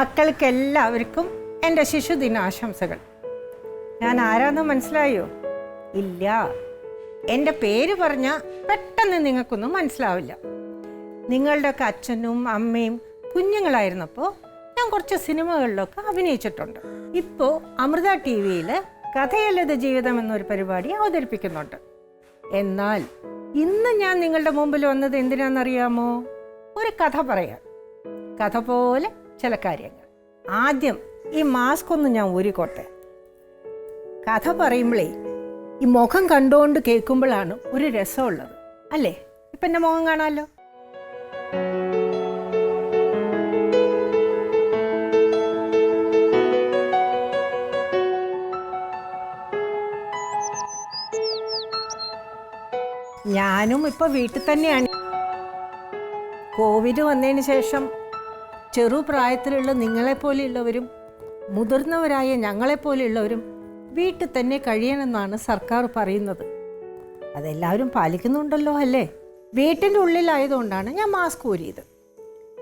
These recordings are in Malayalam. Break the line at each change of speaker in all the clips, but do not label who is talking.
മക്കൾക്ക് എല്ലാവർക്കും എന്റെ ശിശുദിനാശംസകൾ. ഞാൻ ആരാന്ന് മനസ്സിലായോ? ഇല്ല. എന്റെ പേര് പറഞ്ഞാൽ പെട്ടെന്ന് നിങ്ങൾക്കൊന്നും മനസ്സിലാവില്ല. നിങ്ങളുടെയൊക്കെ അച്ഛനും അമ്മയും കുഞ്ഞുങ്ങളായിരുന്നപ്പോൾ ഞാൻ കുറച്ച് സിനിമകളിലൊക്കെ അഭിനയിച്ചിട്ടുണ്ട്. ഇപ്പോൾ അമൃത ടി വിയിൽ കഥയല്ലത് ജീവിതം എന്നൊരു പരിപാടി അവതരിപ്പിക്കുന്നുണ്ട്. എന്നാൽ ഇന്ന് ഞാൻ നിങ്ങളുടെ മുമ്പിൽ വന്നത് എന്തിനാണെന്നറിയാമോ? ഒരു കഥ പറയാം കഥ പോലെ ചില കാര്യങ്ങൾ. ആദ്യം ഈ മാസ്ക് ഒന്ന് ഞാൻ ഊരിക്കോട്ടെ. കഥ പറയുമ്പോഴേ ഈ മുഖം കണ്ടുകൊണ്ട് കേൾക്കുമ്പോഴാണ് ഒരു രസമുള്ളത്. അല്ലേ? ഇപ്പം എന്റെ മുഖം കാണാമല്ലോ ഞാനും ഇപ്പൊ വീട്ടിൽ തന്നെയാണ്. കോവിഡ് വന്നതിന് ശേഷം ചെറുപ്രായത്തിലുള്ള നിങ്ങളെപ്പോലെയുള്ളവരും മുതിർന്നവരായ ഞങ്ങളെപ്പോലെയുള്ളവരും വീട്ടിൽ തന്നെ കഴിയണമെന്നാണ് സർക്കാർ പറയുന്നത്. അതെല്ലാവരും പാലിക്കുന്നുണ്ടല്ലോ അല്ലേ? വീട്ടിന്റെ ഉള്ളിലായതുകൊണ്ടാണ് ഞാൻ മാസ്ക് ഊരിയത്.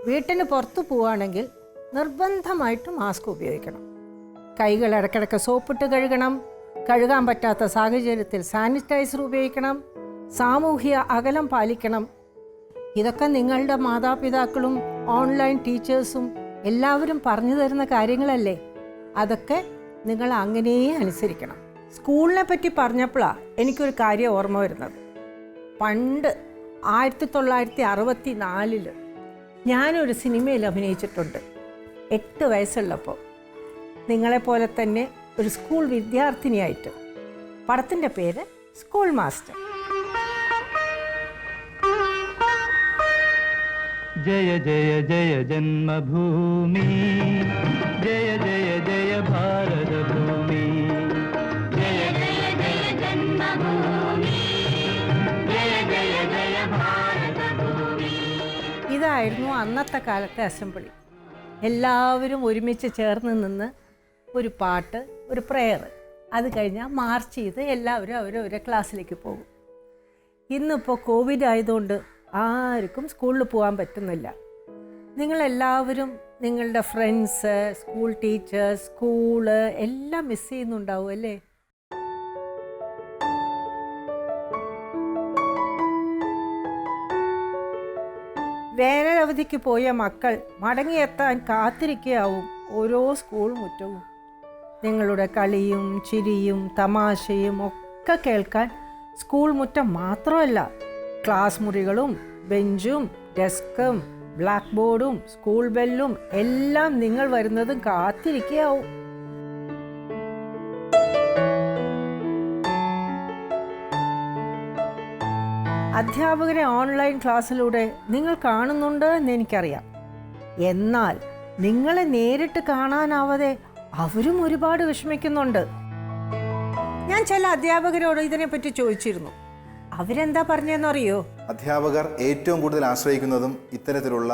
വീട്ടിന് പുറത്ത് പോവുകയാണെങ്കിൽ നിർബന്ധമായിട്ട് മാസ്ക് ഉപയോഗിക്കണം. കൈകൾ ഇടയ്ക്കിടയ്ക്ക് സോപ്പിട്ട് കഴുകണം. കഴുകാൻ പറ്റാത്ത സാഹചര്യത്തിൽ സാനിറ്റൈസർ ഉപയോഗിക്കണം. സാമൂഹിക അകലം പാലിക്കണം. ഇതൊക്കെ നിങ്ങളുടെ മാതാപിതാക്കളും ഓൺലൈൻ ടീച്ചേഴ്സും എല്ലാവരും പറഞ്ഞു തരുന്ന കാര്യങ്ങളല്ലേ? അതൊക്കെ നിങ്ങൾ അങ്ങനെ അനുസരിക്കണം. സ്കൂളിനെ പറ്റി പറഞ്ഞപ്പോഴാണ് എനിക്കൊരു കാര്യം ഓർമ്മ വരുന്നത്. പണ്ട് ആയിരത്തി തൊള്ളായിരത്തി അറുപത്തി നാലിൽ ഞാനൊരു സിനിമയിൽ അഭിനയിച്ചിട്ടുണ്ട്. എട്ട് വയസ്സുള്ളപ്പോൾ നിങ്ങളെപ്പോലെ തന്നെ ഒരു സ്കൂൾ വിദ്യാർത്ഥിനിയായിട്ട്. പടത്തിന്റെ പേര് സ്കൂൾ മാസ്റ്റർ.
ജയ ജയ ജയ ജന്മഭൂമി. ജയ ജയ ജയ ഭാരതഭൂമി. ജയ ജയ ജയ ജന്മഭൂമി. ജയ ജയ ജയ ഭാരതഭൂമി.
ഇതായിരുന്നു അന്നത്തെ കാലത്തെ അസംബ്ലി. എല്ലാവരും ഒരുമിച്ച് ചേർന്ന് നിന്ന് ഒരു പാട്ട് ഒരു പ്രെയർ. അത് കഴിഞ്ഞാൽ മാർച്ച് ചെയ്ത് എല്ലാവരും അവരവരെ ക്ലാസ്സിലേക്ക് പോകും. ഇന്നിപ്പോൾ കോവിഡ് ആയതുകൊണ്ട് ആർക്കും സ്കൂളിൽ പോകാൻ പറ്റുന്നില്ല. നിങ്ങളെല്ലാവരും നിങ്ങളുടെ ഫ്രണ്ട്സ് സ്കൂൾ ടീച്ചേഴ്സ് സ്കൂൾ എല്ലാം മിസ് ചെയ്യുന്നുണ്ടാവും അല്ലേ? വേനലവധിക്ക് പോയ മക്കൾ മടങ്ങിയെത്താൻ കാത്തിരിക്കുകയാവും ഓരോ സ്കൂൾ മുറ്റവും. നിങ്ങളുടെ കളിയും ചിരിയും തമാശയും ഒക്കെ കേൾക്കാൻ സ്കൂൾ മുറ്റം മാത്രമല്ല ക്ലാസ് മുറികളും ബെഞ്ചും ഡെസ്കും ബ്ലാക്ക് ബോർഡും സ്കൂൾ ബെല്ലും എല്ലാം നിങ്ങൾ വരുന്നതും കാത്തിരിക്കുകയാവും അധ്യാപകരെ ഓൺലൈൻ ക്ലാസ്സിലൂടെ നിങ്ങൾ കാണുന്നുണ്ട് എന്ന് എനിക്കറിയാം. എന്നാൽ നിങ്ങളെ നേരിട്ട് കാണാനാവാതെ അവരും ഒരുപാട് വിഷമിക്കുന്നുണ്ട്. ഞാൻ ചില അധ്യാപകരോട് ഇതിനെപ്പറ്റി ചോദിച്ചിരുന്നു. അവരെന്താ പറഞ്ഞതെന്നറിയോ?
അധ്യാപകർ ഏറ്റവും കൂടുതൽ ആശ്രയിക്കുന്നതും ഇത്തരത്തിലുള്ള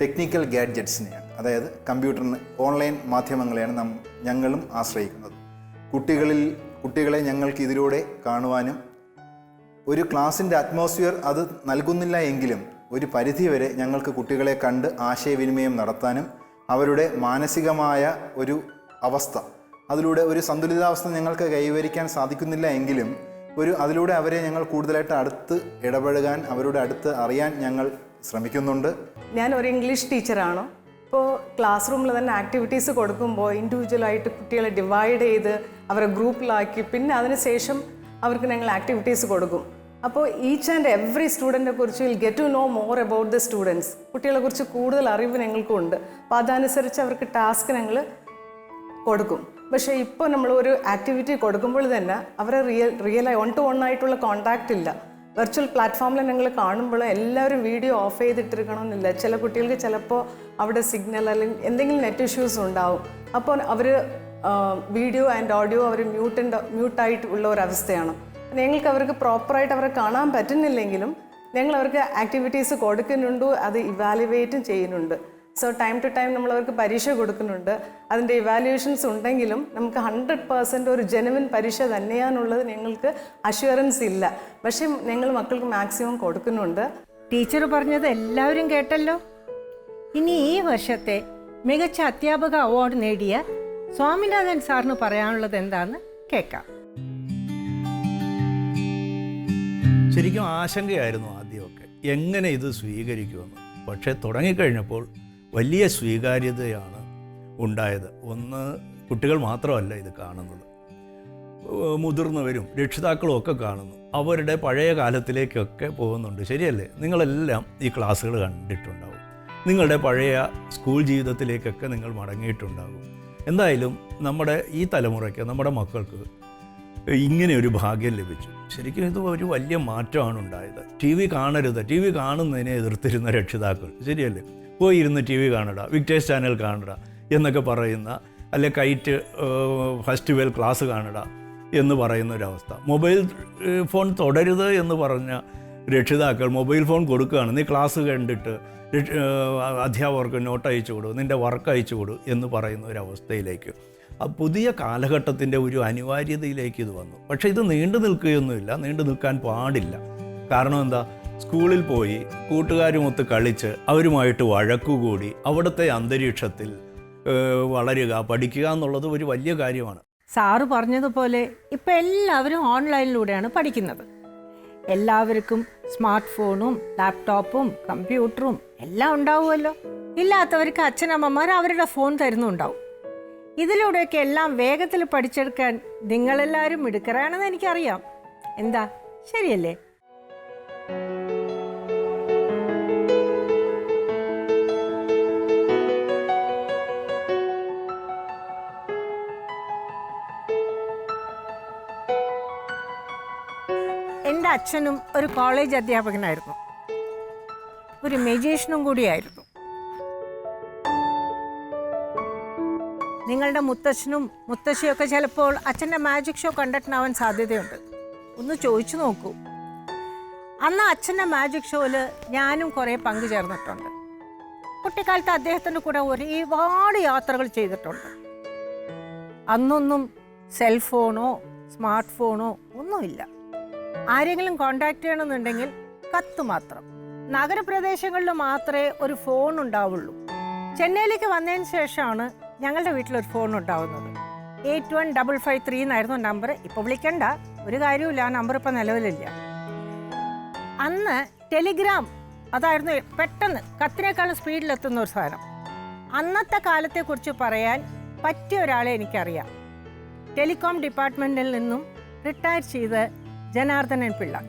ടെക്നിക്കൽ ഗാഡ്ജറ്റ്സിനെയാണ് അതായത് കമ്പ്യൂട്ടറിന് ഓൺലൈൻ മാധ്യമങ്ങളെയാണ് നാം ഞങ്ങളും ആശ്രയിക്കുന്നത്. കുട്ടികളിൽ കുട്ടികളെ ഞങ്ങൾക്ക് ഇതിലൂടെ കാണുവാനും ഒരു ക്ലാസിന്റെ അറ്റ്മോസ്ഫിയർ അത് നൽകുന്നില്ല എങ്കിലും ഒരു പരിധിവരെ ഞങ്ങൾക്ക് കുട്ടികളെ കണ്ട് ആശയവിനിമയം നടത്താനും അവരുടെ മാനസികമായ ഒരു അവസ്ഥ അതിലൂടെ ഒരു സന്തുലിതാവസ്ഥ ഞങ്ങൾക്ക് കൈവരിക്കാൻ സാധിക്കുന്നില്ല എങ്കിലും ഒരു അതിലൂടെ അവരെ ഞങ്ങൾ കൂടുതലായിട്ട് അടുത്ത് ഇടപഴകാൻ അവരുടെ അടുത്ത് അറിയാൻ ഞങ്ങൾ ശ്രമിക്കുന്നുണ്ട്.
ഞാൻ ഒരു ഇംഗ്ലീഷ് ടീച്ചറാണ് ഇപ്പോൾ ക്ലാസ് റൂമിൽ തന്നെ ആക്ടിവിറ്റീസ് കൊടുക്കുമ്പോൾ ഇൻഡിവിജ്വലായിട്ട് കുട്ടികളെ ഡിവൈഡ് ചെയ്ത് അവരെ ഗ്രൂപ്പിലാക്കി പിന്നെ അതിനുശേഷം അവർക്ക് ഞങ്ങൾ ആക്ടിവിറ്റീസ് കൊടുക്കും. അപ്പോൾ ഈച്ച് ആൻഡ് എവറി സ്റ്റുഡന്റിനെ കുറിച്ച് will get to know more about the students കുട്ടികളെ കുറിച്ച് കൂടുതൽ അറിവ് ഞങ്ങൾക്കുണ്ട് അപ്പോൾ അതനുസരിച്ച് അവർക്ക് ടാസ്ക് ഞങ്ങൾ കൊടുക്കും. പക്ഷേ ഇപ്പോൾ നമ്മൾ ഒരു ആക്ടിവിറ്റി കൊടുക്കുമ്പോൾ തന്നെ അവരെ റിയൽ റിയലായി വൺ ടു വൺ ആയിട്ടുള്ള കോണ്ടാക്റ്റ് ഇല്ല. വെർച്വൽ പ്ലാറ്റ്ഫോമിൽ നിങ്ങൾ കാണുമ്പോൾ എല്ലാവരും വീഡിയോ ഓഫ് ചെയ്തിട്ടിരിക്കണമെന്നില്ല. ചില കുട്ടികൾക്ക് ചിലപ്പോൾ അവിടെ സിഗ്നൽ അല്ലെങ്കിൽ എന്തെങ്കിലും നെറ്റ് ഇഷ്യൂസ് ഉണ്ടാവും. അപ്പോൾ അവർ വീഡിയോ ആൻഡ് ഓഡിയോ അവർ മ്യൂട്ടിന്റെ മ്യൂട്ടായിട്ട് ഉള്ള ഒരു അവസ്ഥയാണ്. ഞങ്ങൾക്ക് അവർക്ക് പ്രോപ്പറായിട്ട് അവരെ കാണാൻ പറ്റുന്നില്ലെങ്കിലും ഞങ്ങൾ അവർക്ക് ആക്ടിവിറ്റീസ് കൊടുക്കുന്നുണ്ട് അത് ഇവാലുവേറ്റും ചെയ്യുന്നുണ്ട്. സോ ടൈം ടു ടൈം നമ്മൾ അവർക്ക് പരീക്ഷ കൊടുക്കുന്നുണ്ട്. അതിന്റെ ഇവാലുവേഷൻസ് ഉണ്ടെങ്കിലും നമുക്ക് ഹൺഡ്രഡ് പേഴ്സന്റ് ഒരു ജെനുവിൻ പരീക്ഷ തന്നെയാണുള്ളത് ഞങ്ങൾക്ക് അഷ്വറൻസ് ഇല്ല. പക്ഷേ ഞങ്ങൾ മക്കൾക്ക് മാക്സിമം കൊടുക്കുന്നുണ്ട്.
ടീച്ചർ പറഞ്ഞത് എല്ലാവരും കേട്ടല്ലോ? ഇനി ഈ വർഷത്തെ മികച്ച അധ്യാപക അവാർഡ് നേടിയ സ്വാമിനാഥൻ സാറിന് പറയാനുള്ളത് എന്താന്ന് കേൾക്കാം.
ശരിക്കും ആശങ്കയായിരുന്നു ആദ്യമൊക്കെ. എങ്ങനെ ഇത് സ്വീകരിക്കുമെന്ന്. പക്ഷേ തുടങ്ങിക്കഴിഞ്ഞപ്പോൾ വലിയ സ്വീകാര്യതയാണ് ഉണ്ടായത്. ഒന്ന് കുട്ടികൾ മാത്രമല്ല ഇത് കാണുന്നത്. മുതിർന്നവരും രക്ഷിതാക്കളും ഒക്കെ കാണുന്നു. അവരുടെ പഴയ കാലത്തിലേക്കൊക്കെ പോകുന്നുണ്ട്. ശരിയല്ലേ? നിങ്ങളെല്ലാം ഈ ക്ലാസ്സുകൾ കണ്ടിട്ടുണ്ടാവും. നിങ്ങളുടെ പഴയ സ്കൂൾ ജീവിതത്തിലേക്കൊക്കെ നിങ്ങൾ മടങ്ങിയിട്ടുണ്ടാകും എന്തായാലും നമ്മുടെ ഈ തലമുറയ്ക്ക് നമ്മുടെ മക്കൾക്ക് ഇങ്ങനെ ഒരു ഭാഗ്യം ലഭിച്ചു. ശരിക്കും ഇത് ഒരു വലിയ മാറ്റമാണ് ഉണ്ടായത്. ടി വി കാണരുത്. ടി വി കാണുന്നതിനെ എതിർത്തിരുന്ന രക്ഷിതാക്കൾ. ശരിയല്ലേ? പോയി ഇരുന്ന് ടി വി കാണുക വിക്ടേഴ്സ് ചാനൽ കാണുക എന്നൊക്കെ പറയുന്ന അല്ലെ കൈറ്റ് ഫെസ്റ്റിവൽ ക്ലാസ് കാണുക എന്ന് പറയുന്ന ഒരവസ്ഥ മൊബൈൽ ഫോൺ തുടരുത് എന്ന് പറഞ്ഞ രക്ഷിതാക്കൾ മൊബൈൽ ഫോൺ കൊടുക്കുകയാണ്. നീ ക്ലാസ് കണ്ടിട്ട് അധ്യാപകർക്ക് നോട്ട് അയച്ചു കൊടു നിന്റെ വർക്ക് അയച്ചു കൊടു എന്ന് പറയുന്ന ഒരവസ്ഥയിലേക്ക് പുതിയ കാലഘട്ടത്തിന്റെ ഒരു അനിവാര്യതയിലേക്ക് ഇത് വന്നു. പക്ഷേ ഇത് നീണ്ടു നിൽക്കുകയൊന്നുമില്ല നീണ്ടു നിൽക്കാൻ പാടില്ല. കാരണം എന്താ? സ്കൂളിൽ പോയി കൂട്ടുകാരുമൊത്ത് കളിച്ച് അവരുമായിട്ട് വഴക്കുകൂടി അവിടുത്തെ അന്തരീക്ഷത്തിൽ വളരുക. പഠിക്കുക എന്നുള്ളത് ഒരു വലിയ കാര്യമാണ്.
സാറ് പറഞ്ഞതുപോലെ ഇപ്പം എല്ലാവരും ഓൺലൈനിലൂടെയാണ് പഠിക്കുന്നത്. എല്ലാവർക്കും സ്മാർട്ട് ഫോണും ലാപ്ടോപ്പും കമ്പ്യൂട്ടറും എല്ലാം ഉണ്ടാവുമല്ലോ. ഇല്ലാത്തവർക്ക് അച്ഛനമ്മമാർ അവരുടെ ഫോൺ തരുന്നുണ്ടാവും. ഇതിലൂടെയൊക്കെ എല്ലാം വേഗത്തിൽ പഠിച്ചെടുക്കാൻ നിങ്ങളെല്ലാവരും മിടുക്കരാണെന്ന് എനിക്കറിയാം. എന്താ? ശരിയല്ലേ? എന്റെ അച്ഛനും ഒരു കോളേജ് അധ്യാപകനായിരുന്നു. ഒരു മെജീഷ്യനും കൂടിയായിരുന്നു. നിങ്ങളുടെ മുത്തശ്ശനും മുത്തശ്ശിയൊക്കെ ചിലപ്പോൾ അച്ഛന്റെ മാജിക് ഷോ കണ്ടിട്ടുണ്ടാവാൻ സാധ്യതയുണ്ട്. ഒന്ന് ചോദിച്ചു നോക്കൂ. അന്ന് അച്ഛന്റെ മാജിക് ഷോയിൽ ഞാനും കുറേ പങ്കു ചേർന്നിട്ടുണ്ട്. കുട്ടിക്കാലത്ത് അദ്ദേഹത്തിന്റെ കൂടെ ഒരുപാട് യാത്രകൾ ചെയ്തിട്ടുണ്ട്. അന്നൊന്നും സെൽഫോണോ സ്മാർട്ട് ഫോണോ ഒന്നുമില്ല. ആരെങ്കിലും കോണ്ടാക്ട് ചെയ്യണമെന്നുണ്ടെങ്കിൽ കത്ത് മാത്രം. നഗരപ്രദേശങ്ങളിൽ മാത്രമേ ഒരു ഫോൺ ഉണ്ടാവുള്ളൂ. ചെന്നൈയിലേക്ക് വന്നതിന് ശേഷമാണ് ഞങ്ങളുടെ വീട്ടിലൊരു ഫോൺ ഉണ്ടാവുന്നത്. Eight one double five three എന്നായിരുന്നു നമ്പർ ഇപ്പോൾ വിളിക്കണ്ട. ഒരു കാര്യമില്ല ആ നമ്പർ ഇപ്പോൾ നിലവിലില്ല. അന്ന് ടെലിഗ്രാം അതായിരുന്നു പെട്ടെന്ന് കത്തിനേക്കാളും സ്പീഡിലെത്തുന്ന ഒരു സാധനം. അന്നത്തെ കാലത്തെക്കുറിച്ച് പറയാൻ പറ്റിയ ഒരാളെ എനിക്കറിയാം. ടെലികോം ഡിപ്പാർട്ട്മെന്റിൽ നിന്നും റിട്ടയർ ചെയ്ത് ജനാർദ്ദനൻ പിള്ള.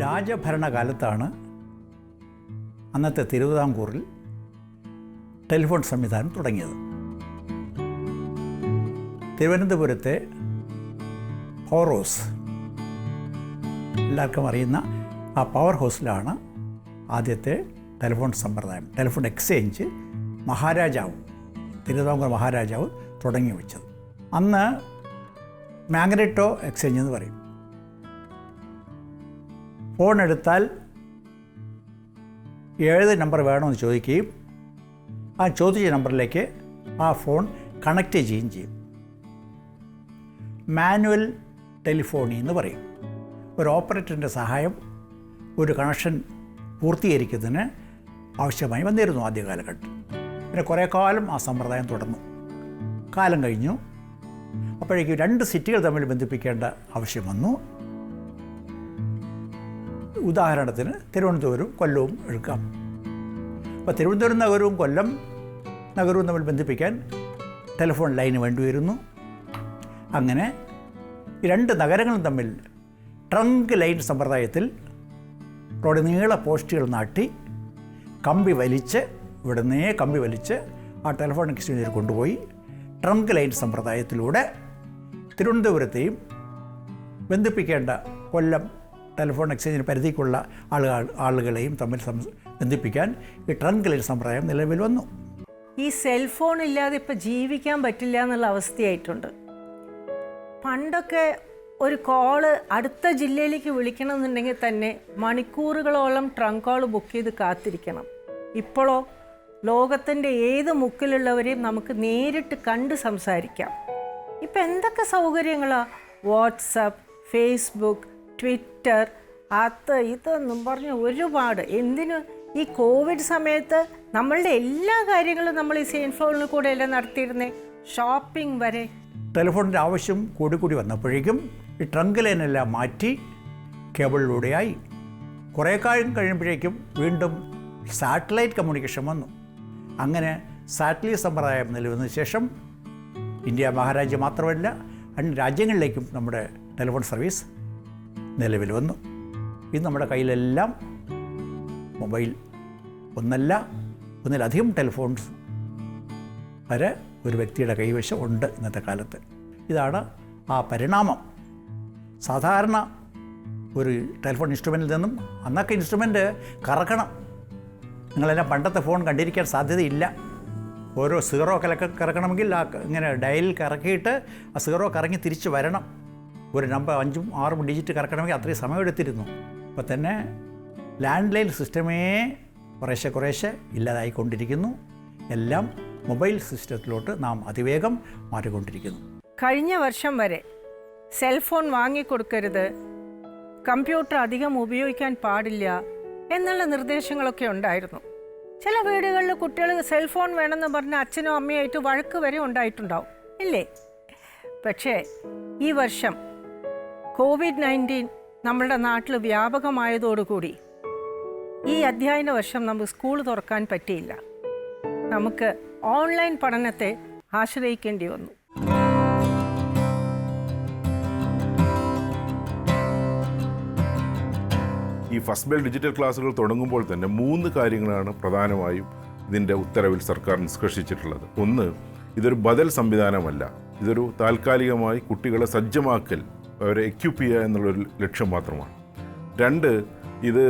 രാജഭരണകാലത്താണ് അന്നത്തെ തിരുവിതാംകൂറിൽ ടെലിഫോൺ സംവിധാനം തുടങ്ങിയത്. തിരുവനന്തപുരത്തെ ഹൗസ് എല്ലാവർക്കും അറിയുന്ന ആ പവർ ഹൗസിലാണ് ആദ്യത്തെ ടെലിഫോൺ സമ്പ്രദായം ടെലിഫോൺ എക്സ്ചേഞ്ച് മഹാരാജാവ് തിരുവിതാംകൂർ മഹാരാജാവ് തുടങ്ങി വെച്ചത്. അന്ന് മാഗ്നറ്റോ എക്സ്ചേഞ്ച് എന്ന് പറയും. ഫോൺ എടുത്താൽ ഏത് നമ്പർ വേണമെന്ന് ചോദിക്കുകയും ആ ചോദിച്ച നമ്പറിലേക്ക് ആ ഫോൺ കണക്റ്റ് ചെയ്യുകയും ചെയ്യും. മാനുവൽ ടെലിഫോണി എന്ന് പറയും. ഒരു ഓപ്പറേറ്ററിന്റെ സഹായം ഒരു കണക്ഷൻ പൂർത്തീകരിക്കുന്നതിന് ആവശ്യമായി വന്നിരുന്നു ആദ്യ കാലഘട്ടം പിന്നെ കുറേ കാലം ആ സമ്പ്രദായം തുടർന്നു. കാലം കഴിഞ്ഞു. അപ്പോഴേക്കും രണ്ട് സിറ്റികൾ തമ്മിൽ ബന്ധിപ്പിക്കേണ്ട ആവശ്യം വന്നു. ഉദാഹരണത്തിന് തിരുവനന്തപുരവും കൊല്ലവും എടുക്കാം അപ്പോൾ തിരുവനന്തപുരം നഗരവും കൊല്ലം നഗരവും തമ്മിൽ ബന്ധിപ്പിക്കാൻ ടെലിഫോൺ ലൈന് വേണ്ടിവരുന്നു അങ്ങനെ ഈ രണ്ട് നഗരങ്ങളും തമ്മിൽ ട്രങ്ക് ലൈൻ സമ്പ്രദായത്തിൽ റോഡ് നീള പോസ്റ്റുകൾ നാട്ടി കമ്പി വലിച്ച് ഇവിടുന്നേ കമ്പി വലിച്ച് ആ ടെലിഫോൺ എക്സ്ചേഞ്ചിൽ കൊണ്ടുപോയി ട്രങ്ക് ലൈൻ സമ്പ്രദായത്തിലൂടെ തിരുവനന്തപുരത്തെയും ബന്ധിപ്പിക്കേണ്ട കൊല്ലം ടെലിഫോൺ എക്സ്ചേഞ്ചിന് പരിധിക്കുള്ള ആളുകൾ ആളുകളെയും തമ്മിൽ ബന്ധിപ്പിക്കാൻ ഈ ട്രങ്ക് ലൈൻ സമ്പ്രദായം നിലവിൽ വന്നു.
ഈ സെൽഫോൺ ഇല്ലാതെ ഇപ്പം ജീവിക്കാൻ പറ്റില്ല എന്നുള്ള അവസ്ഥയായിട്ടുണ്ട്. പണ്ടൊക്കെ ഒരു കോൾ അടുത്ത ജില്ലയിലേക്ക് വിളിക്കണമെന്നുണ്ടെങ്കിൽ തന്നെ മണിക്കൂറുകളോളം ട്രങ്ക് കോൾ ബുക്ക് ചെയ്ത് കാത്തിരിക്കണം. ഇപ്പോഴോ ലോകത്തിന്റെ ഏത് മുക്കിലുള്ളവരെയും നമുക്ക് നേരിട്ട് കണ്ട് സംസാരിക്കാം. ഇപ്പം എന്തൊക്കെ സൗകര്യങ്ങളാണ് വാട്സപ്പ് ഫേസ്ബുക്ക് ട്വിറ്റർ അത് ഇതെന്നും പറഞ്ഞ് ഒരുപാട്. എന്തിനു? ഈ കോവിഡ് സമയത്ത് നമ്മളുടെ എല്ലാ കാര്യങ്ങളും നമ്മൾ ഈ സെയിൻ ഫോണിൽ കൂടെ എല്ലാം നടത്തിയിരുന്നേ? ഷോപ്പിംഗ് വരെ.
ടെലിഫോണിന്റെ ആവശ്യം കൂടി കൂടി വന്നപ്പോഴേക്കും ഈ ട്രങ്ക് ലൈനെല്ലാം മാറ്റി കേബിളിലൂടെയായി. കുറേ കാലം കഴിയുമ്പോഴേക്കും വീണ്ടും സാറ്റലൈറ്റ് കമ്മ്യൂണിക്കേഷൻ വന്നു. അങ്ങനെ സാറ്റലൈറ്റ് സമ്പ്രദായം നിലവിലിന് ശേഷം ഇന്ത്യ മഹാരാജ്യം മാത്രമല്ല രാജ്യങ്ങളിലേക്കും നമ്മുടെ ടെലിഫോൺ സർവീസ് നിലവിൽ വന്നു. ഇത് നമ്മുടെ കയ്യിലെല്ലാം മൊബൈൽ ഒന്നല്ല ഒന്നിലധികം ടെലിഫോൺസ് വരെ ഒരു വ്യക്തിയുടെ കൈവശം ഉണ്ട് ഇന്നത്തെ കാലത്ത്. ഇതാണ് ആ പരിണാമം. സാധാരണ ഒരു ടെലിഫോൺ ഇൻസ്ട്രുമെന്റിൽ നിന്നും അന്നൊക്കെ ഇൻസ്ട്രുമെന്റ് കറക്കണം. നിങ്ങളെല്ലാം പണ്ടത്തെ ഫോൺ കണ്ടിരിക്കാൻ സാധ്യതയില്ല. ഓരോ സീറോ കലക്ക കറക്കണമെങ്കിൽ ആ ഇങ്ങനെ ഡയലിൽ കറക്കിയിട്ട് ആ സീറോ കറങ്ങി തിരിച്ച് വരണം. ഒരു നമ്പർ അഞ്ചും ആറും ഡിജിറ്റ് കറക്കണമെങ്കിൽ അത്രയും സമയമെടുത്തിരുന്നു. അപ്പോൾ തന്നെ ലാൻഡ് ലൈൻ സിസ്റ്റമേ കുറേശ്ശെ കുറേശ്ശെ ഇല്ലാതായിക്കൊണ്ടിരിക്കുന്നു. എല്ലാം മൊബൈൽ സിസ്റ്റത്തിലോട്ട് നാം അതിവേഗം മാറിക്കൊണ്ടിരിക്കുന്നു.
കഴിഞ്ഞ വർഷം വരെ സെൽഫോൺ വാങ്ങിക്കൊടുക്കരുത്. കമ്പ്യൂട്ടർ അധികം ഉപയോഗിക്കാൻ പാടില്ല. എന്നുള്ള നിർദ്ദേശങ്ങളൊക്കെ ഉണ്ടായിരുന്നു. ചില വീടുകളിൽ കുട്ടികൾ സെൽഫോൺ വേണമെന്ന് പറഞ്ഞ് അച്ഛനും അമ്മയായിട്ട് വഴക്ക് വരെ ഉണ്ടായിട്ടുണ്ടാവും. ഇല്ലേ? പക്ഷേ ഈ വർഷം കോവിഡ് നയന്റീൻ നമ്മളുടെ നാട്ടിൽ വ്യാപകമായതോടുകൂടി ഈ അധ്യയന വർഷം നമുക്ക് സ്കൂൾ തുറക്കാൻ പറ്റിയില്ല. നമുക്ക് ഓൺലൈൻ പഠനത്തെ ആശ്രയിക്കേണ്ടി വന്നു.
ഈ ഫസ്റ്റ് ബെൽ ഡിജിറ്റൽ ക്ലാസ്സുകൾ തുടങ്ങുമ്പോൾ തന്നെ മൂന്ന് കാര്യങ്ങളാണ് പ്രധാനമായും ഇതിന്റെ ഉത്തരവിൽ സർക്കാർ നിഷ്കർഷിച്ചിട്ടുള്ളത്. ഒന്ന് ഇതൊരു ബദൽ സംവിധാനമല്ല. ഇതൊരു താൽക്കാലികമായി കുട്ടികളെ സജ്ജമാക്കൽ അവരെ എക്യൂപ്പ് ചെയ്യുക എന്നുള്ളൊരു ലക്ഷ്യം മാത്രമാണ്. രണ്ട് ഇത്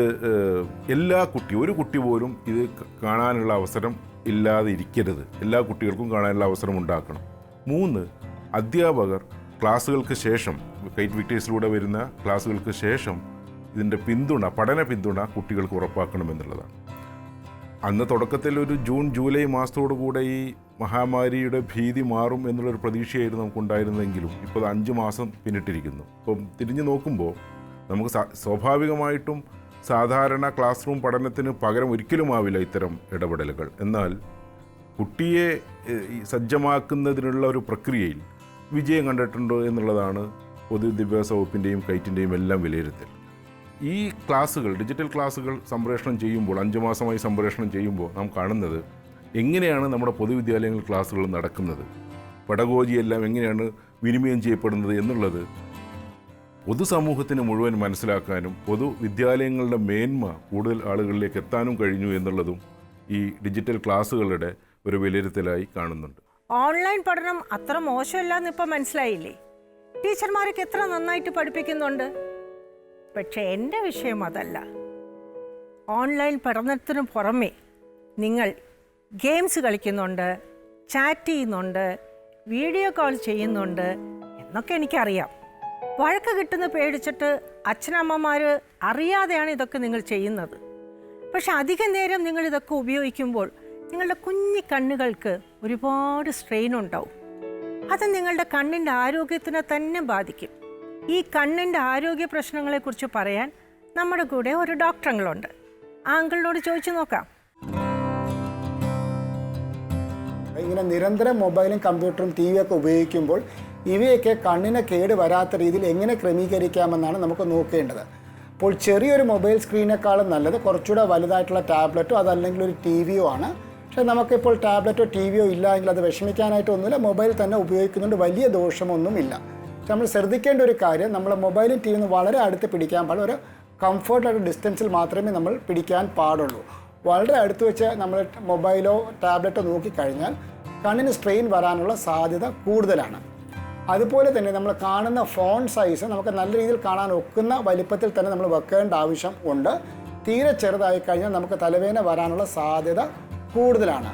എല്ലാ കുട്ടി ഒരു കുട്ടി പോലും ഇത് കാണാനുള്ള അവസരം ഇല്ലാതെ ഇരിക്കരുത്. എല്ലാ കുട്ടികൾക്കും കാണാനുള്ള അവസരം ഉണ്ടാക്കണം. മൂന്ന് അധ്യാപകർ ക്ലാസ്സുകൾക്ക് ശേഷം കൈറ്റ് വിക്ടേഴ്സിലൂടെ വരുന്ന ക്ലാസ്സുകൾക്ക് ശേഷം ഇതിന്റെ പിന്തുണ പഠന പിന്തുണ കുട്ടികൾക്ക് ഉറപ്പാക്കണമെന്നുള്ളതാണ് അന്ന് തുടക്കത്തിൽ ഒരു ജൂൺ ജൂലൈ മാസത്തോടു കൂടെ ഈ മഹാമാരിയുടെ ഭീതി മാറും എന്നുള്ളൊരു പ്രതീക്ഷയായിരുന്നു നമുക്കുണ്ടായിരുന്നെങ്കിലും ഇപ്പോൾ അത് അഞ്ച് മാസം പിന്നിട്ടിരിക്കുന്നു. അപ്പം തിരിഞ്ഞു നോക്കുമ്പോൾ നമുക്ക് സ്വാഭാവികമായിട്ടും സാധാരണ ക്ലാസ് റൂം പഠനത്തിന് പകരം ഒരിക്കലും ആവില്ല ഇത്തരം ഇടപെടലുകൾ. എന്നാൽ കുട്ടിയെ സജ്ജമാക്കുന്നതിനുള്ള ഒരു പ്രക്രിയയിൽ വിജയം കണ്ടിട്ടുണ്ടോ എന്നുള്ളതാണ് പൊതുവിദ്യാഭ്യാസ വകുപ്പിന്റെയും കൈറ്റിന്റെയും എല്ലാം വിലയിരുത്തൽ. ഈ ക്ലാസ്സുകൾ ഡിജിറ്റൽ ക്ലാസ്സുകൾ സംപ്രേഷണം ചെയ്യുമ്പോൾ അഞ്ച് മാസമായി സംപ്രേഷണം ചെയ്യുമ്പോൾ നാം കാണുന്നത് എങ്ങനെയാണ് നമ്മുടെ പൊതുവിദ്യാലയങ്ങളിൽ ക്ലാസ്സുകൾ നടക്കുന്നത്? പടകോജിയെല്ലാം എങ്ങനെയാണ് വിനിമയം ചെയ്യപ്പെടുന്നത് എന്നുള്ളത് പൊതുസമൂഹത്തിന് മുഴുവൻ മനസ്സിലാക്കാനും പൊതുവിദ്യാലയങ്ങളുടെ മേന്മ കൂടുതൽ ആളുകളിലേക്ക് എത്താനും കഴിഞ്ഞു എന്നുള്ളതും ഈ ഡിജിറ്റൽ ക്ലാസ്സുകളുടെ ഒരു വിലയിരുത്തലായി കാണുന്നുണ്ട്.
ഓൺലൈൻ പഠനം അത്ര മോശമല്ലെന്ന് ഇപ്പം മനസ്സിലായില്ലേ? ടീച്ചർമാരൊക്കെ എത്ര നന്നായിട്ട് പഠിപ്പിക്കുന്നുണ്ട്? പക്ഷെ എന്റെ വിഷയം അതല്ല. ഓൺലൈൻ പഠനത്തിന് പുറമെ നിങ്ങൾ ഗെയിംസ് കളിക്കുന്നുണ്ട് ചാറ്റ് ചെയ്യുന്നുണ്ട് വീഡിയോ കോൾ ചെയ്യുന്നുണ്ട് എന്നൊക്കെ എനിക്കറിയാം. വഴക്ക് കിട്ടുന്ന പേടിച്ചിട്ട് അച്ഛനമ്മമാർ അറിയാതെയാണ് ഇതൊക്കെ നിങ്ങൾ ചെയ്യുന്നത്. പക്ഷെ അധിക നേരം നിങ്ങൾ ഇതൊക്കെ ഉപയോഗിക്കുമ്പോൾ നിങ്ങളുടെ കുഞ്ഞി കണ്ണുകൾക്ക് ഒരുപാട് സ്ട്രെയിൻ ഉണ്ടാവും. അത് നിങ്ങളുടെ കണ്ണിന്റെ ആരോഗ്യത്തിനെ തന്നെ ബാധിക്കും. ഈ കണ്ണിന്റെ ആരോഗ്യ പ്രശ്നങ്ങളെക്കുറിച്ച് പറയാൻ നമ്മുടെ കൂടെ ഒരു ഡോക്ടറുകളുണ്ട് ആ അങ്കിളിനോട് ചോദിച്ചു നോക്കാം.
ഇങ്ങനെ നിരന്തരം മൊബൈലും കമ്പ്യൂട്ടറും ടി വിയൊക്കെ ഉപയോഗിക്കുമ്പോൾ ഇവയൊക്കെ കണ്ണിന് കേട് വരാത്ത രീതിയിൽ എങ്ങനെ ക്രമീകരിക്കാമെന്നാണ് നമുക്ക് നോക്കേണ്ടത്. അപ്പോൾ ചെറിയൊരു മൊബൈൽ സ്ക്രീനേക്കാളും നല്ലത് കുറച്ചുകൂടെ വലുതായിട്ടുള്ള ടാബ്ലറ്റോ അതല്ലെങ്കിൽ ഒരു ടി വിയോ ആണ്. പക്ഷേ നമുക്കിപ്പോൾ ടാബ്ലറ്റോ ടി വിയോ ഇല്ല എങ്കിൽ അത് വിഷമിക്കാനായിട്ടൊന്നുമില്ല. മൊബൈൽ തന്നെ ഉപയോഗിക്കുന്നുണ്ട്. വലിയ ദോഷമൊന്നുമില്ല. നമ്മൾ ശ്രദ്ധിക്കേണ്ട ഒരു കാര്യം നമ്മൾ മൊബൈലും ടി വിന്ന് വളരെ അടുത്ത് പിടിക്കാൻ പാടില്ല. ഒരു കംഫർട്ടായിട്ട് ഡിസ്റ്റൻസിൽ മാത്രമേ നമ്മൾ പിടിക്കാൻ പാടുള്ളൂ. വളരെ അടുത്ത് വെച്ച് നമ്മൾ മൊബൈലോ ടാബ്ലറ്റോ നോക്കിക്കഴിഞ്ഞാൽ കണ്ണിന് സ്ട്രെയിൻ വരാനുള്ള സാധ്യത കൂടുതലാണ്. അതുപോലെ തന്നെ നമ്മൾ കാണുന്ന ഫോൺ സൈസ് നമുക്ക് നല്ല രീതിയിൽ കാണാൻ ഒക്കുന്ന വലിപ്പത്തിൽ തന്നെ നമ്മൾ വെക്കേണ്ട ആവശ്യം ഉണ്ട്. തീരെ ചെറുതായി കഴിഞ്ഞാൽ നമുക്ക് തലവേദന വരാനുള്ള സാധ്യത കൂടുതലാണ്.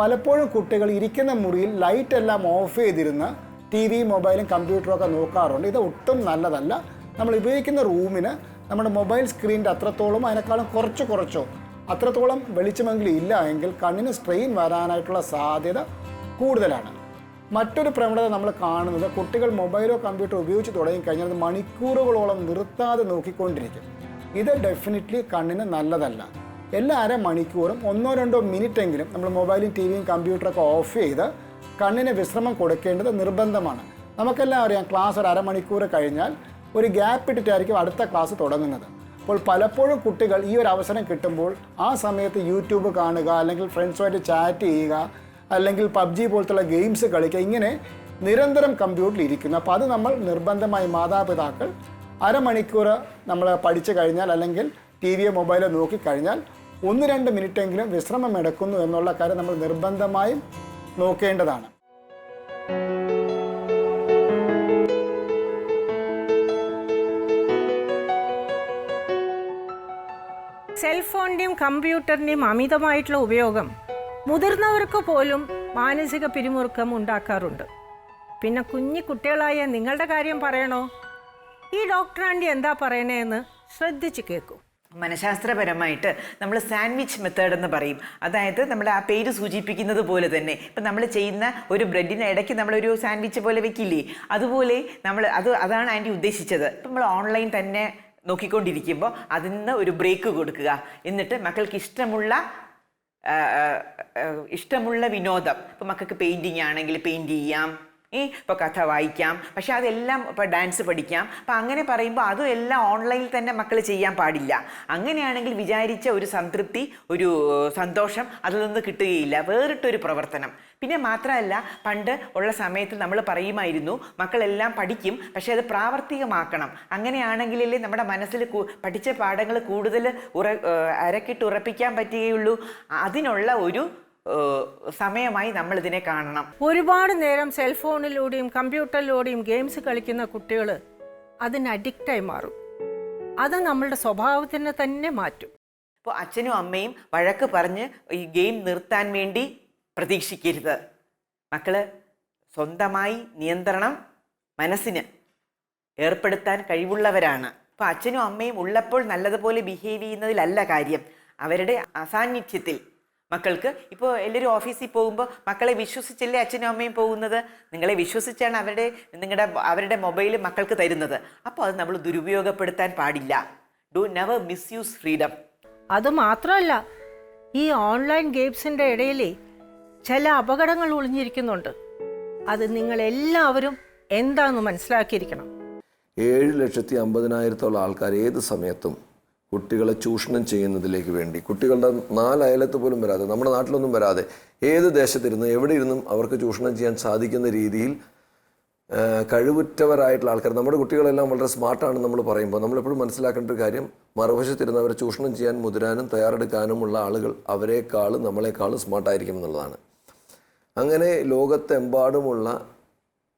പലപ്പോഴും കുട്ടികൾ ഇരിക്കുന്ന മുറിയിൽ ലൈറ്റ് എല്ലാം ഓഫ് ചെയ്തിരുന്ന് ടി വി മൊബൈലും കമ്പ്യൂട്ടറും നോക്കാറുണ്ട്. ഇത് ഒട്ടും നല്ലതല്ല. നമ്മൾ ഉപയോഗിക്കുന്ന റൂമിന് നമ്മുടെ മൊബൈൽ സ്ക്രീനിന്റെ അത്രത്തോളം അതിനേക്കാളും കുറച്ച് കുറച്ചോ അത്രത്തോളം വെളിച്ചമെങ്കിലും ഇല്ല എങ്കിൽ കണ്ണിന് സ്ട്രെയിൻ വരാനായിട്ടുള്ള സാധ്യത കൂടുതലാണ്. മറ്റൊരു പ്രവണത നമ്മൾ കാണുന്നത് കുട്ടികൾ മൊബൈലോ കമ്പ്യൂട്ടറോ ഉപയോഗിച്ച് തുടങ്ങിക്കഴിഞ്ഞാൽ കഴിഞ്ഞാൽ മണിക്കൂറുകളോളം നിർത്താതെ നോക്കിക്കൊണ്ടിരിക്കും. ഇത് ഡെഫിനറ്റ്ലി കണ്ണിന് നല്ലതല്ല. എല്ലാ അര മണിക്കൂറും ഒന്നോ രണ്ടോ മിനിറ്റ് എങ്കിലും നമ്മൾ മൊബൈലും ടി വിയും കമ്പ്യൂട്ടറൊക്കെ ഓഫ് ചെയ്ത് കണ്ണിന് വിശ്രമം കൊടുക്കേണ്ടത് നിർബന്ധമാണ്. നമുക്കെല്ലാം അറിയാം ക്ലാസ് ഒരു അരമണിക്കൂർ കഴിഞ്ഞാൽ ഒരു ഗ്യാപ്പ് ഇട്ടിട്ടായിരിക്കും അടുത്ത ക്ലാസ് തുടങ്ങുന്നത്. അപ്പോൾ പലപ്പോഴും കുട്ടികൾ ഈ ഒരു അവസരം കിട്ടുമ്പോൾ ആ സമയത്ത് യൂട്യൂബ് കാണുക അല്ലെങ്കിൽ ഫ്രണ്ട്സുമായിട്ട് ചാറ്റ് ചെയ്യുക അല്ലെങ്കിൽ പബ്ജി പോലത്തുള്ള ഗെയിംസ് കളിക്കുക ഇങ്ങനെ നിരന്തരം കമ്പ്യൂട്ടറിൽ ഇരിക്കുന്നു. അപ്പോൾ അത് നമ്മൾ നിർബന്ധമായി മാതാപിതാക്കൾ അരമണിക്കൂർ നമ്മൾ പഠിച്ചു കഴിഞ്ഞാൽ അല്ലെങ്കിൽ ടി വിയോ മൊബൈലോ നോക്കിക്കഴിഞ്ഞാൽ ഒന്ന് രണ്ട് മിനിറ്റെങ്കിലും വിശ്രമം എടുക്കുന്നു എന്നുള്ള കാര്യം നമ്മൾ നിർബന്ധമായും നോക്കേണ്ടതാണ്.
സെൽഫോണിന്റെയും കമ്പ്യൂട്ടറിന്റെയും അമിതമായിട്ടുള്ള ഉപയോഗം മുതിർന്നവർക്ക് പോലും മാനസിക പിരിമുറുക്കം ഉണ്ടാക്കാറുണ്ട്. പിന്നെ കുഞ്ഞു കുട്ടികളായ നിങ്ങളുടെ കാര്യം പറയണോ? ഈ ഡോക്ടറാണ്ടി എന്താ പറയണേന്ന് ശ്രദ്ധിച്ച് കേൾക്കൂ.
മനഃശാസ്ത്രപരമായിട്ട് നമ്മൾ സാൻഡ്വിച്ച് മെത്തേഡ് എന്ന് പറയും. അതായത് നമ്മൾ ആ പേര് സൂചിപ്പിക്കുന്നത് പോലെ തന്നെ. ഇപ്പം നമ്മൾ ചെയ്യുന്ന ഒരു ബ്രെഡിന് ഇടയ്ക്ക് നമ്മളൊരു സാൻഡ്വിച്ച് പോലെ വെക്കില്ലേ? അതുപോലെ നമ്മൾ അത് അതാണ് ആന്റി ഉദ്ദേശിച്ചത്. ഇപ്പം നമ്മൾ ഓൺലൈൻ തന്നെ നോക്കിക്കൊണ്ടിരിക്കുമ്പോൾ അതിൽ നിന്ന് ഒരു ബ്രേക്ക് കൊടുക്കുക. എന്നിട്ട് മക്കൾക്ക് ഇഷ്ടമുള്ള ഇഷ്ടമുള്ള വിനോദം. ഇപ്പം മക്കൾക്ക് പെയിന്റിങ് ആണെങ്കിൽ പെയിന്റ് ചെയ്യാം. ഏ ഇപ്പോൾ കഥ വായിക്കാം. പക്ഷെ അതെല്ലാം ഇപ്പോൾ ഡാൻസ് പഠിക്കാം. അപ്പം അങ്ങനെ പറയുമ്പോൾ അതും എല്ലാം ഓൺലൈനിൽ തന്നെ മക്കൾ ചെയ്യാൻ പാടില്ല. അങ്ങനെയാണെങ്കിൽ വിചാരിച്ച ഒരു സംതൃപ്തി ഒരു സന്തോഷം അതിൽ നിന്ന് കിട്ടുകയില്ല. വേറിട്ടൊരു പ്രവർത്തനം. പിന്നെ മാത്രമല്ല പണ്ട് ഉള്ള സമയത്ത് നമ്മൾ പറയുമായിരുന്നു മക്കളെല്ലാം പഠിക്കും പക്ഷേ അത് പ്രാവർത്തികമാക്കണം. അങ്ങനെയാണെങ്കിലല്ലേ നമ്മുടെ മനസ്സിൽ പഠിച്ച പാഠങ്ങൾ കൂടുതൽ ഉറ അരക്കിട്ട് ഉറപ്പിക്കാൻ പറ്റുകയുള്ളൂ. അതിനുള്ള ഒരു സമയമായി നമ്മൾ ഇതിനെ കാണണം.
ഒരുപാട് നേരം സെൽഫോണിലൂടെയും കമ്പ്യൂട്ടറിലൂടെയും ഗെയിംസ് കളിക്കുന്ന കുട്ടികൾ അതിന് അഡിക്റ്റായി മാറും. അത് നമ്മളുടെ സ്വഭാവത്തിനെ തന്നെ മാറ്റും.
അപ്പോൾ അച്ഛനും അമ്മയും വഴക്ക് പറഞ്ഞ് ഈ ഗെയിം നിർത്താൻ വേണ്ടി പ്രതീക്ഷിക്കരുത്. മക്കൾ സ്വന്തമായി നിയന്ത്രണം മനസ്സിന് ഏർപ്പെടുത്താൻ കഴിവുള്ളവരാണ്. അപ്പോൾ അച്ഛനും അമ്മയും ഉള്ളപ്പോൾ നല്ലതുപോലെ ബിഹേവ് ചെയ്യുന്നതിലല്ല കാര്യം. അവരുടെ അസാന്നിധ്യത്തിൽ മക്കൾക്ക്. ഇപ്പോൾ എല്ലാവരും ഓഫീസിൽ പോകുമ്പോൾ മക്കളെ വിശ്വസിച്ചല്ലേ അച്ഛനും അമ്മയും പോകുന്നത്? നിങ്ങളെ വിശ്വസിച്ചാണ് അവരുടെ നിങ്ങളുടെ അവരുടെ മൊബൈൽ മക്കൾക്ക് തരുന്നത്. അപ്പോൾ അത് നമ്മൾ ദുരുപയോഗപ്പെടുത്താൻ പാടില്ല. ഡു നെവർ മിസ്യൂസ് ഫ്രീഡം
അത് മാത്രമല്ല ഈ ഓൺലൈൻ ഗെയിംസിന്റെ ഇടയിൽ ചില അപകടങ്ങൾ ഒളിഞ്ഞിരിക്കുന്നുണ്ട്. അത് നിങ്ങളെല്ലാവരും എന്താണെന്ന് മനസ്സിലാക്കിയിരിക്കണം.
ഏഴ് ലക്ഷത്തി അമ്പതിനായിരത്തോളം ആൾക്കാർ ഏത് സമയത്തും കുട്ടികളെ ചൂഷണം ചെയ്യുന്നതിലേക്ക് വേണ്ടി. കുട്ടികളുടെ നാലയലത്ത് പോലും വരാതെ നമ്മുടെ നാട്ടിലൊന്നും വരാതെ ഏത് ദേശത്തിരുന്ന് എവിടെ ഇരുന്നും അവർക്ക് ചൂഷണം ചെയ്യാൻ സാധിക്കുന്ന രീതിയിൽ കഴിവുറ്റവരായിട്ടുള്ള ആൾക്കാർ നമ്മുടെ കുട്ടികളെല്ലാം വളരെ സ്മാർട്ടാണ് നമ്മൾ പറയുമ്പോൾ നമ്മളെപ്പോഴും മനസ്സിലാക്കേണ്ട ഒരു കാര്യം മറുവശത്തിരുന്ന് അവരെ ചൂഷണം ചെയ്യാൻ മുതിരാനും തയ്യാറെടുക്കാനുമുള്ള ആളുകൾ അവരെക്കാളും നമ്മളെക്കാളും സ്മാർട്ടായിരിക്കും എന്നുള്ളതാണ്. അങ്ങനെ ലോകത്തെമ്പാടുമുള്ള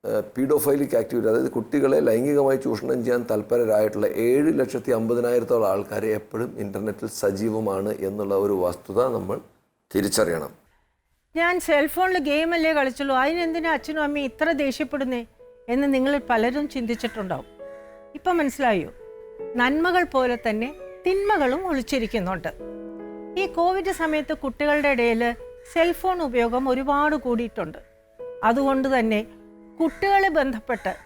പീഡോഫൈലിക് ആക്ടിവിറ്റി അതായത് കുട്ടികളെ ലൈംഗികമായി ചൂഷണം ചെയ്യാൻ തൽപരരായിട്ടുള്ള ഏഴ് ലക്ഷത്തി അമ്പതിനായിരത്തോളം ആൾക്കാർ എപ്പോഴും ഇന്റർനെറ്റിൽ സജീവമാണ് എന്നുള്ള ഒരു വസ്തുത നമ്മൾ തിരിച്ചറിയണം.
ഞാൻ സെൽഫോണിൽ ഗെയിമല്ലേ കളിച്ചുള്ളൂ. അതിനെന്തിനാ അച്ഛനും അമ്മയും ഇത്ര ദേഷ്യപ്പെടുന്നേ എന്ന് നിങ്ങൾ പലരും ചിന്തിച്ചിട്ടുണ്ടാവും. ഇപ്പം മനസ്സിലായോ? നന്മകൾ പോലെ തന്നെ തിന്മകളും ഒളിച്ചിരിക്കുന്നുണ്ട്. ഈ കോവിഡ് സമയത്ത് കുട്ടികളുടെ ഇടയിൽ സെൽഫോൺ ഉപയോഗം ഒരുപാട് കൂടിയിട്ടുണ്ട്. അതുകൊണ്ട് തന്നെ കുട്ടികളെ ബന്ധപ്പെട്ട്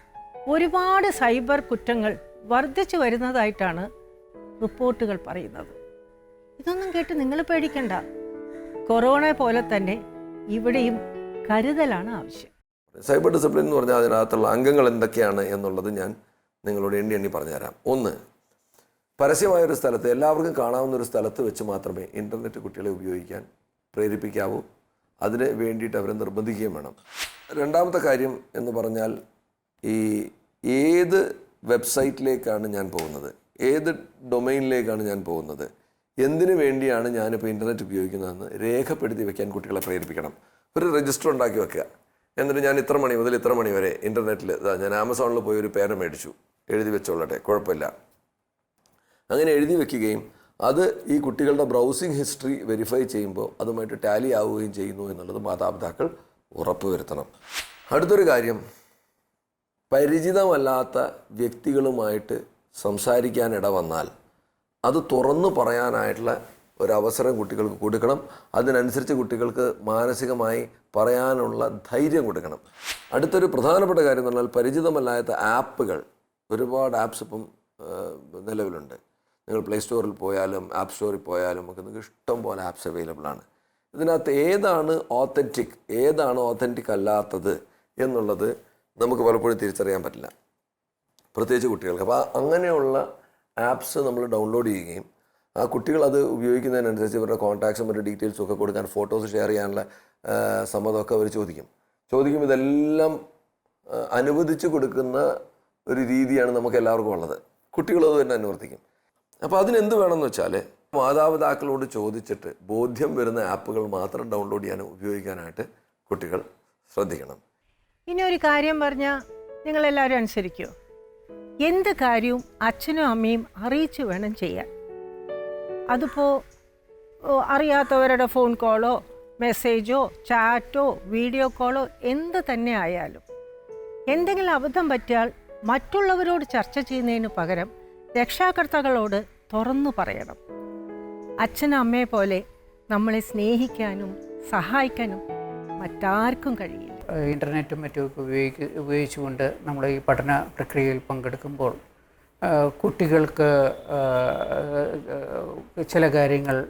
ഒരുപാട് സൈബർ കുറ്റങ്ങൾ വർദ്ധിച്ചു വരുന്നതായിട്ടാണ് റിപ്പോർട്ടുകൾ പറയുന്നത്. ഇതൊന്നും കേട്ട് നിങ്ങൾ പേടിക്കണ്ട. കൊറോണ പോലെ തന്നെ ഇവിടെയും കരുതലാണ് ആവശ്യം.
സൈബർ ഡിസിപ്ലിൻ എന്ന് പറഞ്ഞാൽ അതിനകത്തുള്ള അംഗങ്ങൾ എന്തൊക്കെയാണ് എന്നുള്ളത് ഞാൻ നിങ്ങളോട് എണ്ണി എണ്ണി പറഞ്ഞുതരാം. ഒന്ന് പരസ്യമായ ഒരു സ്ഥലത്ത് എല്ലാവർക്കും കാണാവുന്ന ഒരു സ്ഥലത്ത് വെച്ച് മാത്രമേ ഇന്റർനെറ്റ് കുട്ടികളെ ഉപയോഗിക്കാൻ പ്രേരിപ്പിക്കാവൂ. അതിന് വേണ്ടിയിട്ട് അവരെ നിർബന്ധിക്കുകയും വേണം. രണ്ടാമത്തെ കാര്യം എന്ന് പറഞ്ഞാൽ ഈ ഏത് വെബ്സൈറ്റിലേക്കാണ് ഞാൻ പോകുന്നത്? ഏത് ഡൊമൈനിലേക്കാണ് ഞാൻ പോകുന്നത്? എന്തിനു വേണ്ടിയാണ് ഞാനിപ്പോൾ ഇന്റർനെറ്റ് ഉപയോഗിക്കുന്നതെന്ന് രേഖപ്പെടുത്തി വെക്കാൻ കുട്ടികളെ പ്രേരിപ്പിക്കണം. ഒരു രജിസ്റ്റർ ഉണ്ടാക്കി വെക്കുക. എന്നിട്ട് ഞാൻ ഇത്ര മണി മുതൽ ഇത്ര മണി വരെ ഇന്റർനെറ്റിൽ ഞാൻ ആമസോണിൽ പോയി ഒരു പേന മേടിച്ചു. എഴുതി വെച്ചോളട്ടെ കുഴപ്പമില്ല. അങ്ങനെ എഴുതി വെക്കുകയും അത് ഈ കുട്ടികളുടെ ബ്രൗസിംഗ് ഹിസ്റ്ററി വെരിഫൈ ചെയ്യുമ്പോൾ അതുമായിട്ട് ടാലി ആവുകയും ചെയ്യുന്നു എന്നുള്ളത് മാതാപിതാക്കൾ ഉറപ്പുവരുത്തണം. അടുത്തൊരു കാര്യം പരിചിതമല്ലാത്ത വ്യക്തികളുമായിട്ട് സംസാരിക്കാൻ ഇട വന്നാൽ അത് തുറന്നു പറയാനായിട്ടുള്ള ഒരവസരം കുട്ടികൾക്ക് കൊടുക്കണം. അതിനനുസരിച്ച് കുട്ടികൾക്ക് മാനസികമായി പറയാനുള്ള ധൈര്യം കൊടുക്കണം. അടുത്തൊരു പ്രധാനപ്പെട്ട കാര്യം എന്ന് പറഞ്ഞാൽ പരിചിതമല്ലാത്ത ആപ്പുകൾ ഒരുപാട് ആപ്സ് ഇപ്പം നിലവിലുണ്ട്. നിങ്ങൾ പ്ലേ സ്റ്റോറിൽ പോയാലും ആപ്പ് സ്റ്റോറിൽ പോയാലും ഒക്കെ നിങ്ങൾക്ക് ഇഷ്ടം പോലെ ആപ്സ് അവൈലബിൾ ആണ്. ഇതിനകത്ത് ഏതാണ് ഓത്തന്റിക് ഏതാണ് ഓത്തന്റിക് അല്ലാത്തത് എന്നുള്ളത് നമുക്ക് പലപ്പോഴും തിരിച്ചറിയാൻ പറ്റില്ല. പ്രത്യേകിച്ച് കുട്ടികൾക്ക്. അപ്പോൾ അങ്ങനെയുള്ള ആപ്സ് നമ്മൾ ഡൗൺലോഡ് ചെയ്യുകയും ആ കുട്ടികൾ അത് ഉപയോഗിക്കുന്നതിനനുസരിച്ച് ഇവരുടെ കോൺടാക്ട്സും മറ്റു ഡീറ്റെയിൽസും ഒക്കെ കൊടുക്കാൻ ഫോട്ടോസ് ഷെയർ ചെയ്യാനുള്ള സമ്മതമൊക്കെ അവർ ചോദിക്കും. ചോദിക്കും ഇതെല്ലാം അനുവദിച്ചു കൊടുക്കുന്ന ഒരു രീതിയാണ് നമുക്ക് എല്ലാവർക്കും ഉള്ളത്. കുട്ടികളത് തന്നെ അനുവർത്തിക്കും. അപ്പോൾ അതിനെന്ത് വേണമെന്ന് വെച്ചാൽ മാതാപിതാക്കളോട് ചോദിച്ചിട്ട് ബോധ്യം വരുന്ന ആപ്പുകൾ മാത്രം ഡൗൺലോഡ് ചെയ്യാൻ ഉപയോഗിക്കാനായിട്ട് കുട്ടികൾ ശ്രദ്ധിക്കണം.
ഇനി ഒരു കാര്യം പറഞ്ഞാൽ നിങ്ങളെല്ലാവരും അനുസരിക്കുമോ എന്ത് കാര്യവും അച്ഛനും അമ്മയും അറിയിച്ചു വേണം ചെയ്യാൻ. അതിപ്പോൾ അറിയാത്തവരുടെ ഫോൺ കോളോ മെസ്സേജോ ചാറ്റോ വീഡിയോ കോളോ എന്ത് തന്നെ ആയാലും. എന്തെങ്കിലും അബദ്ധം പറ്റിയാൽ മറ്റുള്ളവരോട് ചർച്ച ചെയ്യുന്നതിന് പകരം രക്ഷാകർത്താക്കളോട് തുറന്നു പറയണം. അച്ഛനും അമ്മയെ പോലെ നമ്മളെ സ്നേഹിക്കാനും സഹായിക്കാനും മറ്റാർക്കും കഴിയില്ല.
ഇന്റർനെറ്റും മറ്റുമൊക്കെ ഉപയോഗിക്ക ഉപയോഗിച്ചുകൊണ്ട് നമ്മൾ ഈ പഠന പ്രക്രിയയിൽ പങ്കെടുക്കുമ്പോൾ കുട്ടികൾക്ക് ചില കാര്യങ്ങൾ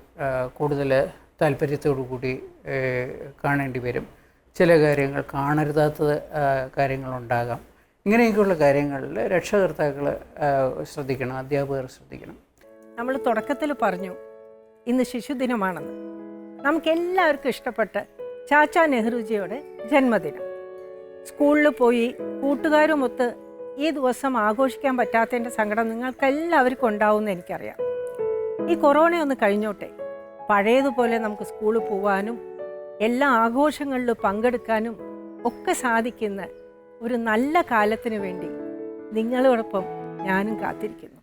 കൂടുതൽ താല്പര്യത്തോടു കൂടി കാണേണ്ടി വരും. ചില കാര്യങ്ങൾ കാണരുതാത്ത കാര്യങ്ങളുണ്ടാകാം. ഇങ്ങനെയൊക്കെയുള്ള കാര്യങ്ങളിൽ രക്ഷകർത്താക്കൾ ശ്രദ്ധിക്കണം അധ്യാപകർ ശ്രദ്ധിക്കണം.
നമ്മൾ തുടക്കത്തിൽ പറഞ്ഞു ഇന്ന് ശിശുദിനമാണെന്ന്. നമുക്ക് എല്ലാവർക്കും ഇഷ്ടപ്പെട്ട ചാച്ചാ നെഹ്റുജിയുടെ ജന്മദിനം. സ്കൂളിൽ പോയി കൂട്ടുകാരുമൊത്ത് ഈ ദിവസം ആഘോഷിക്കാൻ പറ്റാത്തതിന്റെ സങ്കടം നിങ്ങൾക്കെല്ലാവർക്കും ഉണ്ടാവുമെന്ന് എനിക്കറിയാം. ഈ കൊറോണ ഒന്ന് കഴിഞ്ഞോട്ടെ. പഴയതുപോലെ നമുക്ക് സ്കൂളിൽ പോവാനും എല്ലാ ആഘോഷങ്ങളിലും പങ്കെടുക്കാനും ഒക്കെ സാധിക്കുന്ന ഒരു നല്ല കാലത്തിന് വേണ്ടി നിങ്ങളോടൊപ്പം ഞാനും കാത്തിരിക്കുന്നു.